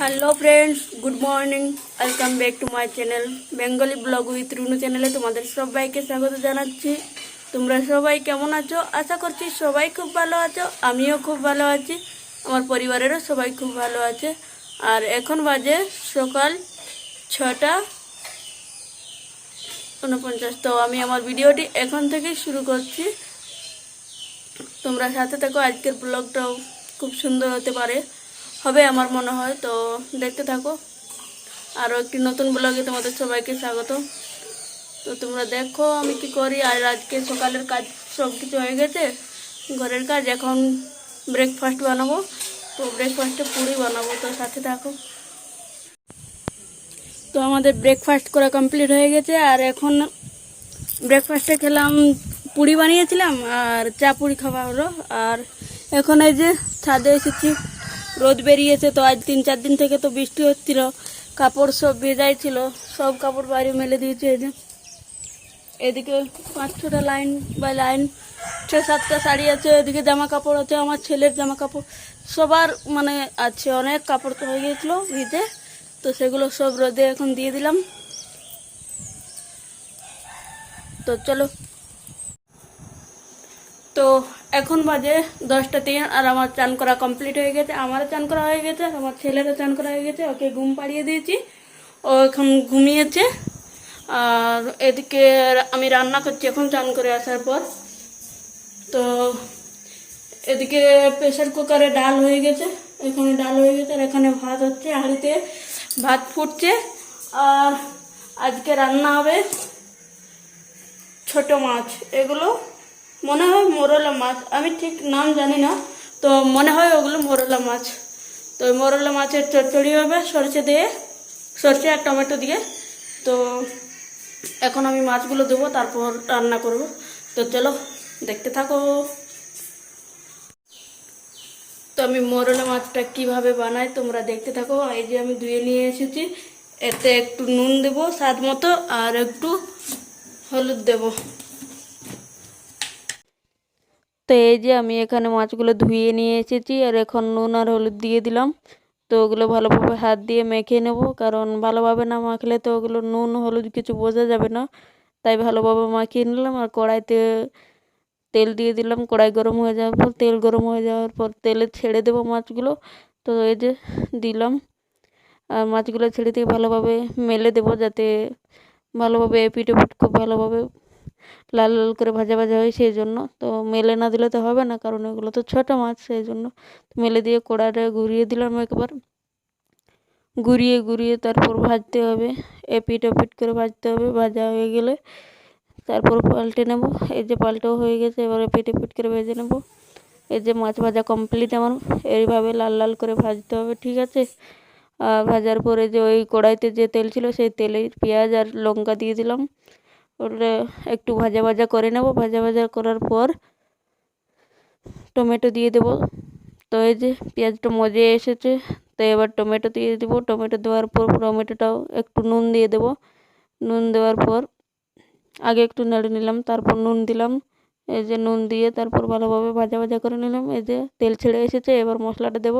Hello friends good morning welcome back to my channel Bengali blog with Runu চ্যানেলে তোমাদের সবাইকে স্বাগত জানাচ্ছি। তোমরা সবাই কেমন আছো? আশা করছি সবাই খুব ভালো আছো। আমিও খুব ভালো আছি। আমার পরিবারেরও সবাই খুব ভালো আছে। আর এখন বাজে সকাল ছটা উনপঞ্চাশ। তো আমি আমার ভিডিওটি এখন থেকেই শুরু করছি। তোমরা সাথে থাকো, আজকের ব্লগটাও খুব সুন্দর হতে পারে। হবে আমার মনে হয়, তো দেখতে থাকো। আরও একটি নতুন ব্লগে তোমাদের সবাইকে স্বাগত। তো তোমরা দেখো আমি কি করি, আর আজকে সকালের কাজ সব কিছু হয়ে গেছে। ঘরের কাজ, এখন ব্রেকফাস্ট বানাবো। তো ব্রেকফাস্টে পুরি বানাবো, তো সাথে থাকো। তো আমাদের ব্রেকফাস্ট করা কমপ্লিট হয়ে গেছে, আর এখন ব্রেকফাস্টে খেলাম, পুরি বানিয়েছিলাম, আর চা পুরি খাওয়া হলো। আর এখন এই যে ছাদে এসেছি। রোদ বেরিয়েছে তো আজ তিন চার দিন থেকে তো বৃষ্টি হচ্ছিল। কাপড় সব ভেজাই ছিল, সব কাপড় বাইরে মেলে দিয়েছে এই যে। এদিকে পাঁচ ছটা লাইন বা লাইন, ছ সাতটা শাড়ি আছে, এদিকে জামা কাপড় আছে, আমার ছেলের জামা কাপড়। সবার মানে আছে, অনেক কাপড় তো হয়ে গিয়েছিল ভিজে, তো সেগুলো সব রোদে এখন দিয়ে দিলাম। তো চলো তো এখন বাজে দশটা তিন আর আমার চান করা কমপ্লিট হয়ে গেছে। আমারও চান করা হয়ে গেছে আর আমার ছেলেরও চান করা হয়ে গেছে, ওকে ঘুম পাড়িয়ে দিয়েছি। ও এখন ঘুমিয়েছে। আর এদিকে আমি রান্না করছি, এখন চান করে আসার পর। তো এদিকে প্রেশার কুকারে ডাল হয়ে গেছে, এখানে ডাল হয়ে গেছে আর এখানে ভাত হচ্ছে, হাঁড়িতে ভাত ফুটছে। আর আজকে রান্না হবে ছোট মাছ, এগুলো মনে হয় মোরলা মাছ, আমি ঠিক নাম জানি না, তো মনে হয় ওগুলো মোরলা মাছ। তো মোরলা মাছের চচ্চড়ি হবে, সরষে দিয়ে, সরষে আর টমেটো দিয়ে। তো এখন আমি মাছগুলো দেবো, তারপর রান্না করব। তো চলো, দেখতে থাকো। তো আমি মোরলা মাছটা কীভাবে বানাই তোমরা দেখতে থাকো। এই যে আমি ধুয়ে নিয়ে এসেছি, এতে একটু নুন দেবো, স্বাদ মতো, আর একটু হলুদ দেবো। তো এই যে আমি এখানে মাছগুলো ধুয়ে নিয়ে এসেছি, আর এখন নুন আর হলুদ দিয়ে দিলাম। তো ওগুলো ভালোভাবে হাত দিয়ে মেখে নেব, কারণ ভালোভাবে না মাখলে তো ওগুলো নুন, হলুদ কিছু বোঝা যাবে না। তাই ভালোভাবে মাখিয়ে নিলাম, আর কড়াইতে তেল দিয়ে দিলাম, কড়াই গরম হয়ে যাওয়ার পর, তেল গরম হয়ে যাওয়ার পর তেলে ছেড়ে দেবো মাছগুলো। তো এই যে দিলাম, আর মাছগুলো ছেড়ে দিয়ে ভালোভাবে মেলে দেবো, যাতে ভালোভাবে এপিট ওপিট খুব ভালোভাবে লাল লাল করে ভাজা ভাজা হয় সেই জন্য। তো মেলে না দিলে তো হবে না, কারণ এগুলো তো ছোটো মাছ সেই জন্য। মেলে দিয়ে কড়াটা ঘুরিয়ে দিলাম একবার। ঘুরিয়ে ঘুরিয়ে তারপর ভাজতে হবে। এপিট ওপিট করে ভাজতে হবে, ভাজা হয়ে গেলে তারপর পাল্টে নেব। এই যে পাল্টাও হয়ে গেছে, এবার এপিট এপিট করে ভেজে নেব। এই যে মাছ ভাজা কমপ্লিট আমার, এইভাবে লাল লাল করে ভাজতে হবে, ঠিক আছে? আর ভাজার পরে যে ওই কড়াইতে যে তেল ছিল, সেই তেলে পেঁয়াজ আর লঙ্কা দিয়ে দিলাম। ওটা একটু ভাজা ভাজা করে নেব। ভাজা ভাজা করার পর টমেটো দিয়ে দেব। তো এই যে পেঁয়াজটা মজে এসেছে, তো এবার টমেটো দিয়ে দেবো। টমেটো দেওয়ার পর টমেটোটাও একটু নুন দিয়ে দেব। নুন দেওয়ার পর আগে একটু নেড়ে নিলাম, তারপর নুন দিলাম। এই যে নুন দিয়ে তারপর ভালোভাবে ভাজা ভাজা করে নিলাম। এই যে তেল ছেড়ে এসেছে, এবার মশলাটা দেব।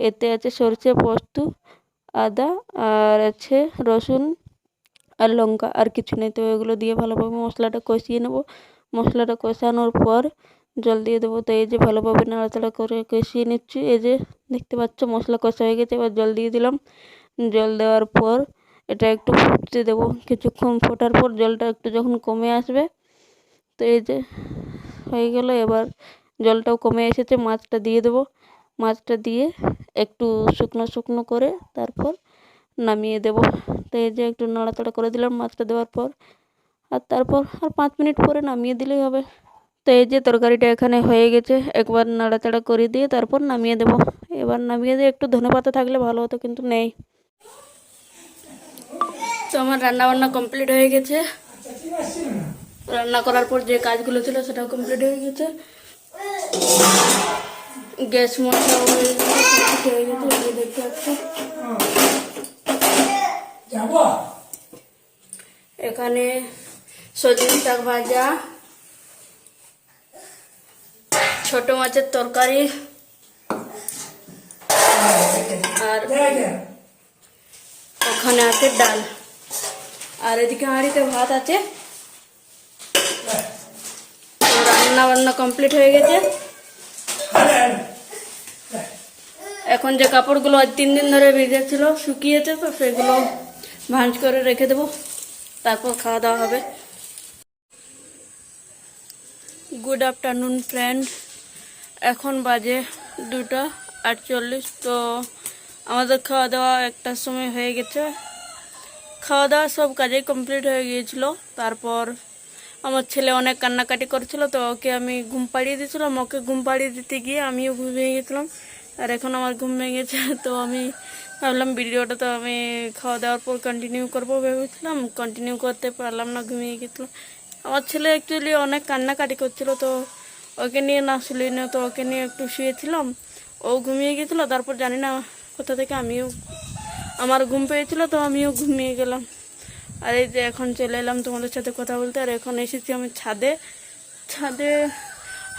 এতে আছে সরষে, পোস্ত, আদা আর আছে রসুন। আর লঙ্কা আর কিছু নেই। তো এগুলো দিয়ে ভালোভাবে মশলাটা কষিয়ে নেব। মশলাটা কষানোর পর জল দিয়ে দেবো। তো এই যে ভালোভাবে নাড়াচাড়া করে কষিয়ে নিচ্ছি। এই যে দেখতে পাচ্ছ মশলা কষা হয়ে গেছে। এবার জল দিয়ে দিলাম। জল দেওয়ার পর এটা একটু ফুটতে দেবো। কিছুক্ষণ ফোটার পর জলটা একটু যখন কমে আসবে, তো এই যে হয়ে গেল। এবার জলটাও কমে এসেছে। মাছটা দিয়ে দেবো। মাছটা দিয়ে একটু শুকনো শুকনো করে তারপর নামিয়ে দেবো। তো এই যে একটু নাড়াচাড়া করে দিলাম মাছটা দেওয়ার পর। আর তারপর আর পাঁচ মিনিট পরে নামিয়ে দিলেই হবে। তো এই যে তরকারিটা এখানে হয়ে গেছে, একবার নাড়াচাড়া করে দিয়ে তারপর নামিয়ে দেবো। এবার নামিয়ে দিয়ে একটু ধনে পাতা থাকলে ভালো হতো, কিন্তু নেই। তো আমার রান্না বান্না কমপ্লিট হয়ে গেছে। রান্না করার পর যে কাজগুলো ছিল সেটাও কমপ্লিট হয়ে গেছে। গ্যাস মশলা হয়ে গেছে দেখতে এখানে সজনে শাক ভাজা ছোট মাছের তরকারি আর ওখানে আছে ডাল। আর এদিকে হাঁড়িতে ভাত আছে। রান্না বান্না কমপ্লিট হয়ে গেছে। এখন যে কাপড়গুলো তিন দিন ধরে ভিজেছিল শুকিয়েছে তো সেগুলো ভাঁজ করে রেখে দেবো। তারপর খাওয়া দাওয়া হবে। গুড আফটারনুন ফ্রেন্ড এখন বাজে দুটো আটচল্লিশ, তো আমাদের খাওয়া দাওয়া একটার সময় হয়ে গেছে। খাওয়া দাওয়া সব কাজেই কমপ্লিট হয়ে গিয়েছিল। তারপর আমার ছেলে অনেক কান্নাকাটি করছিল, তো ওকে আমি ঘুম পাড়িয়ে দিয়েছিলাম। ওকে ঘুম পাড়িয়ে দিতে গিয়ে আমিও ঘুমিয়ে গেছিলাম। আর এখন আমার ঘুম ভেঙেছে, তো আমি ভাবলাম ভিডিওটা তো আমি খাওয়া দাওয়ার পর কন্টিনিউ করব ভেবেছিলাম। কন্টিনিউ করতে পারলাম না, ঘুমিয়ে গেছিলাম। আমার ছেলে অ্যাকচুয়ালি অনেক কান্নাকাটি করছিল তো ওকে নিয়ে না শুলি না তো ওকে নিয়ে একটু শুয়েছিলাম। ও ঘুমিয়ে গেছিল, তারপর জানি না কোথা থেকে আমিও, আমার ঘুম পেয়েছিল তো আমিও ঘুমিয়ে গেলাম। আর এই যে এখন চলে এলাম তোমাদের সাথে কথা বলতে, আর এখন এসেছি আমি ছাদে। ছাদে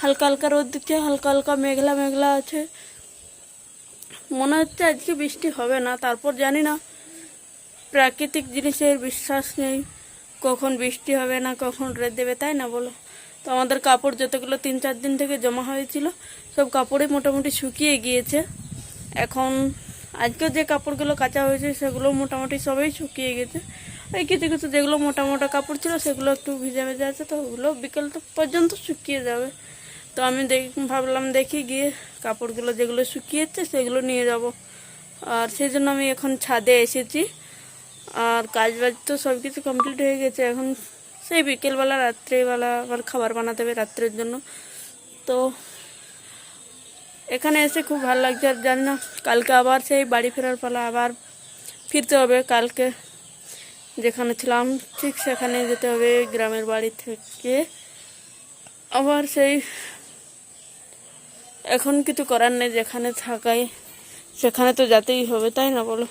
হালকা হালকা রোদ দিচ্ছে, হালকা হালকা মেঘলা মেঘলা আছে। মনে হচ্ছে আজকে বৃষ্টি হবে না, তারপর জানি না। প্রাকৃতিক জিনিসের বিশ্বাস নেই, কখন বৃষ্টি হবে না, কখন রোদ দেবে, তাই না বলো? তো আমাদের কাপড় যতগুলো তিন চার দিন থেকে জমা হয়েছিল, সব কাপড়ে মোটামুটি শুকিয়ে গিয়েছে। এখন আজকে যে কাপড়গুলো কাচা হয়েছে, সেগুলো মোটামুটি সবই শুকিয়ে গেছে। এই কিছু কিছু যেগুলো মোটা মোটা কাপড় ছিল, সেগুলো একটু ভিজে ভেজে আছে, তো ওগুলো বিকেল পর্যন্ত শুকিয়ে যাবে। তো আমি ভাবলাম দেখি গিয়ে কাপড়গুলো যেগুলো শুকিয়েছে সেগুলো নিয়ে যাব। আর সেই জন্য আমি এখন ছাদে এসেছি। আর কাজ বাজ তো সব কিছু কমপ্লিট হয়ে গেছে। এখন সেই বিকেলবেলা, রাত্রেবেলা আবার খাবার বানাতে হবে রাত্রের জন্য। তো এখানে এসে খুব ভালো লাগছে। আর জানি না, কালকে আবার সেই বাড়ি ফেরার পালা, আবার ফিরতে হবে কালকে। যেখানে ছিলাম, ঠিক সেখানে যেতে হবে গ্রামের বাড়ি থেকে। আবার সেই এখন কিছু করার নেই, যেখানে থাকাই, সেখানে তো যেতেই হবে, তাই না বলো?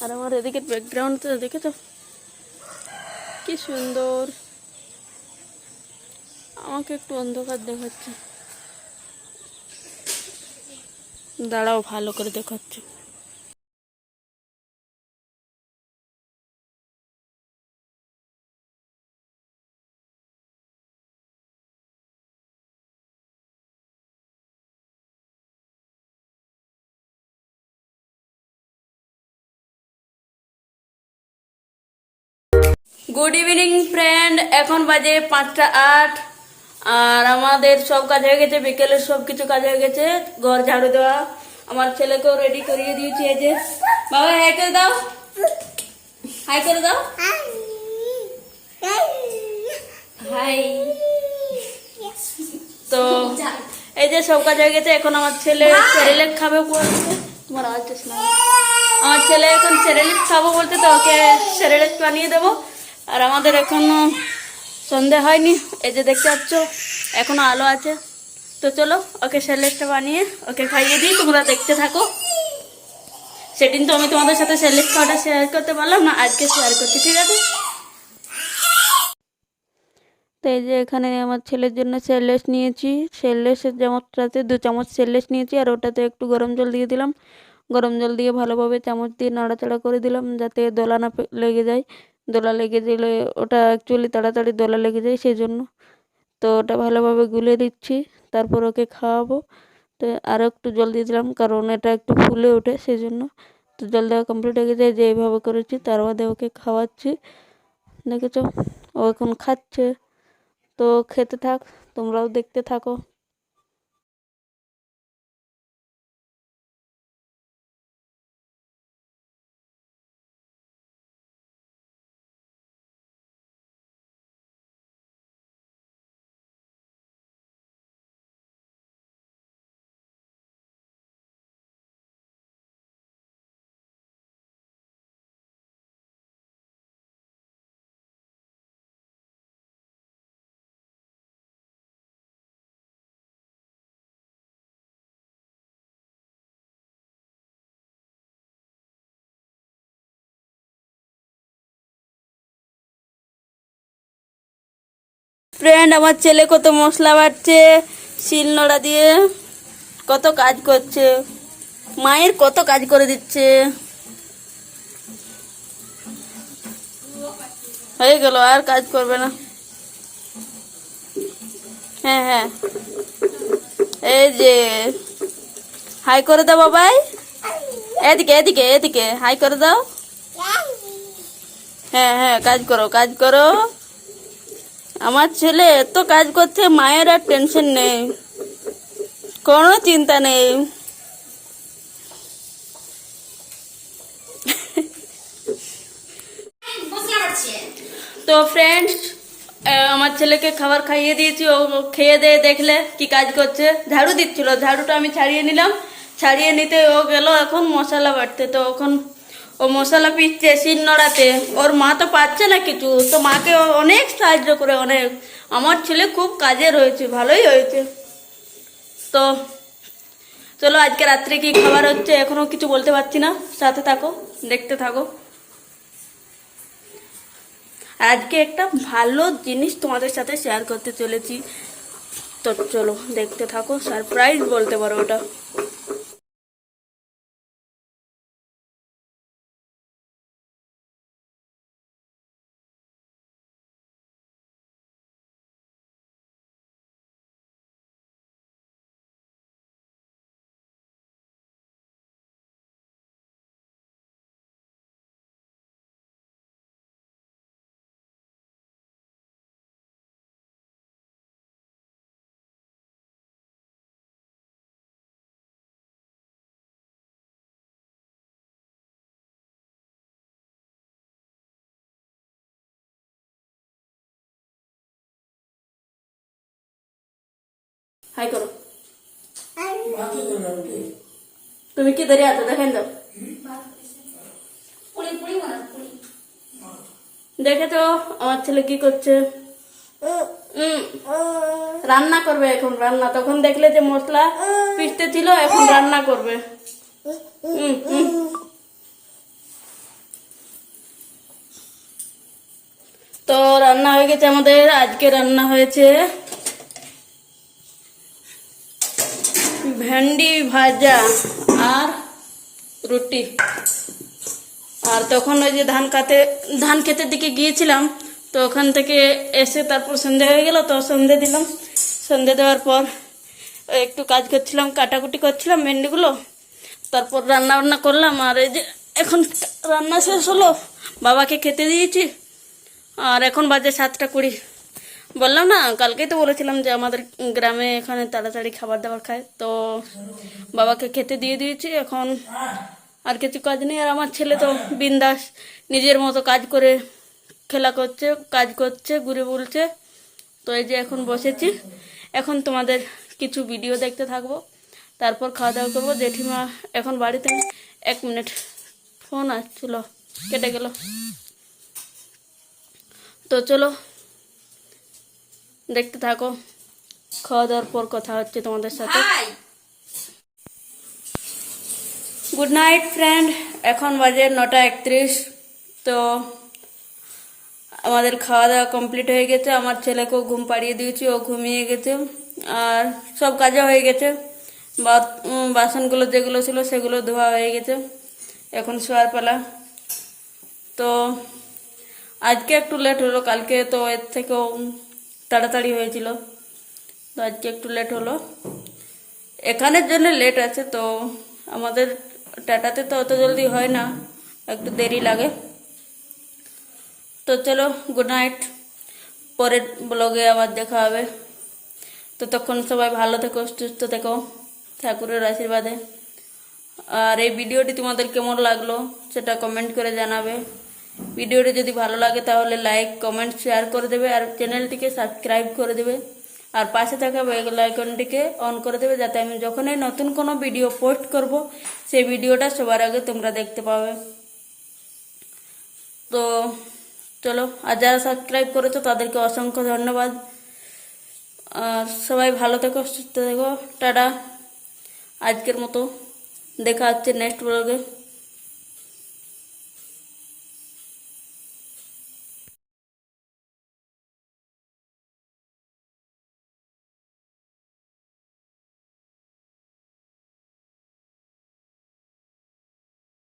আর আমার এদিকে ব্যাকগ্রাউন্ড তো দেখে তো। কি সুন্দর। আমাকে একটু অন্ধকার দেখাচ্ছে। দাঁড়াও, ভালো করে দেখাচ্ছে। গুড ইভিনিং ফ্রেন্ড এখন বাজে পাঁচটা আট। আর আমাদের সব কাজ হয়ে গেছে বিকেলের সব কিছু কাজ হয়ে গেছে। ঘর ঝাড়ু দেওয়া। আমার ছেলেকেও রেডি করিয়ে দিয়েছি এই যে। বাবা হাই করে দাও। হাই করে দাও। হাই তো এই যে সব কাজ হয়ে গেছে এখন আমার ছেলে সেরেলেক খাবে বলছে। তোমার আওয়াজ না। আমার ছেলে এখন সেরেলেক খাব বলতে তো ওকে সেরেলেক বানিয়ে দেবো। আর আমাদের এখনও সন্ধে হয়নি। এই যে দেখতে পাচ্ছ, এখনও আলো আছে। তো চলো, ওকে সেরেলেকটা বানিয়ে ওকে খাইয়ে দিই। তোমরা দেখতে থাকো। সেদিন তো আমি তোমাদের সাথে সেরেলেক খাওয়াটা শেয়ার করতে পারলাম না, আজকে শেয়ার করছি, ঠিক আছে? তো এই যে এখানে আমার ছেলের জন্য সেললেস নিয়েছি। সেললেসের চামচটাতে দু চামচ সেললেস নিয়েছি আর ওটাতে একটু গরম জল দিয়ে দিলাম। গরম জল দিয়ে ভালোভাবে চামচ দিয়ে নাড়াচাড়া করে দিলাম যাতে দোলা না লেগে যায়। দোলা লেগে দিলে, ওটা অ্যাকচুয়ালি তাড়াতাড়ি দোলা লেগে যায় সেই জন্য তো ওটা ভালোভাবে গুলে দিচ্ছি, তারপর ওকে খাওয়াবো। তো আরও একটু জল দিয়ে দিলাম, কারণ এটা একটু ফুলে ওঠে সেই জন্য তো জল দেওয়া কমপ্লিট হয়ে গেছে, যে এইভাবে করেছি, তার বাদে ওকে খাওয়াচ্ছি। দেখেছ? ও এখন খাচ্ছে। তো খেতে থাক, তোমরাও দেখতে থাকো। ফ্রেন্ড আমার ছেলে কত মশলা বাটছে, শিল নোড়া দিয়ে কত কাজ করছে, মায়ের কত কাজ করে দিচ্ছে। হয়ে গেল, আর কাজ করবে না। হ্যাঁ হ্যাঁ। এই যে, হাই করে দাও বাবাই। এদিকে এদিকে এদিকে, হাই করে দাও। হ্যাঁ হ্যাঁ কাজ করো কাজ করো। আমার ছেলে এত কাজ করছে, মায়ের আর টেনশন নেই। কোনো চিন্তা নেই। তো ফ্রেন্ডস আমার ছেলেকে খাবার খাইয়ে দিয়েছি, ও খেয়ে দিয়ে দেখলে কি কাজ করছে। ঝাড়ু দিচ্ছিল, ঝাড়ুটা আমি ছাড়িয়ে নিলাম। ছাড়িয়ে নিতে ও গেল এখন মশলা বাটতে, তো এখন ও মশলা পিসছে শিল নড়াতে। ওর মা তো পাচ্ছে না কিছু তো মাকে অনেক সাহায্য করে, অনেক। আমার ছেলে খুব কাজের হয়েছে ভালোই হয়েছে। তো চলো, আজকে রাত্রে কি খাবার হচ্ছে এখনও কিছু বলতে পারছি না? সাথে থাকো, দেখতে থাকো। আজকে একটা ভালো জিনিস তোমাদের সাথে শেয়ার করতে চলেছি। তো চলো, দেখতে থাকো সারপ্রাইজ বলতে পারো ওটা। হাই করো। তুমি কি দাঁড়িয়ে আছো? দেখেন দাও দেখেছ আমার ছেলে কি করছে? রান্না করবে এখন, রান্না। তখন দেখলে যে মশলা পিসতে ছিল, এখন রান্না করবে। তো রান্না হয়ে গেছে আমাদের। আজকে রান্না হয়েছে ভেন্ডি ভাজা আর রুটি। আর তখন ওই যে ধান কাতে ধান খেতের দিকে গিয়েছিলাম, তো ওখান থেকে এসে তারপর সন্ধে হয়ে গেল, তো সন্ধে দিলাম। সন্ধে দেওয়ার পর একটু কাজ করছিলাম, কাটাকুটি করছিলাম ভেন্ডিগুলো। তারপর রান্না বান্না করলাম, আর এই যে এখন রান্না শেষ হলো, বাবাকে খেতে দিয়েছি, আর এখন বাজে সাতটা কুড়ি। বললাম না, কালকেই তো বলেছিলাম যে আমাদের গ্রামে এখানে তাড়াতাড়ি খাবার দাবার খায়। তো বাবাকে খেতে দিয়ে দিয়েছি, এখন আর কিছু কাজ নেই। আর আমার ছেলে তো বিন্দাস, নিজের মতো কাজ করে খেলা করছে, কাজ করছে, ঘুরে বলছে। তো এই যে এখন বসেছি। এখন তোমাদের কিছু ভিডিও দেখতে থাকব। তারপর খাওয়া দাওয়া করব। জেঠিমা এখন বাড়িতে এক মিনিট ফোন আসছিল, কেটে গেল। তো চলো দেখতে থাকো। খাওয়া দাওয়ার পর কথা হচ্ছে তোমাদের সাথে। গুড নাইট ফ্রেন্ড এখন বাজে নটা একত্রিশ। তো আমাদের খাওয়া দাওয়া কমপ্লিট হয়ে গেছে। আমার ছেলেকেও ঘুম পাড়িয়ে দিয়েছি ও ঘুমিয়ে গেছে। আর সব কাজও হয়ে গেছে। বাসনগুলো যেগুলো ছিল সেগুলো ধোয়া হয়ে গেছে। এখন শোয়ার পালা। তো আজকে একটু লেট হলো কালকে তো এর থেকেও তাড়াতাড়ি হয়েছিল। তো আজকে একটু লেট হলো। এখানের জন্য লেট আছে, তো আমাদের টাটাতে তো অত জলদি হয় না, একটু দেরি লাগে। তো চলো গুড নাইট পরের ব্লগে আবার দেখা হবে। তো তখন সবাই ভালো থেকো, সুস্থ থেকো, ঠাকুরের আশীর্বাদে। আর এই ভিডিওটি তোমাদের কেমন লাগল, সেটা কমেন্ট করে জানাবে। ভিডিওটি যদি ভালো লাগে তাহলে লাইক কমেন্ট শেয়ার করে দেবে আর চ্যানেলটিকে সাবস্ক্রাইব করে দেবে। আর পাশে থাকা বেল আইকনটিকে অন করে দেবে যাতে আমি যখনই নতুন কোনো ভিডিও পোস্ট করব, সেই ভিডিওটা সবার আগে তোমরা দেখতে পাবে। তো চলো, আর যারা সাবস্ক্রাইব করেছ তাদেরকে অসংখ্য ধন্যবাদ। আর সবাই ভালো থেকো, সুস্থ থেকো, টাটা। আজকের মতো দেখা হচ্ছে নেক্সট ব্লগে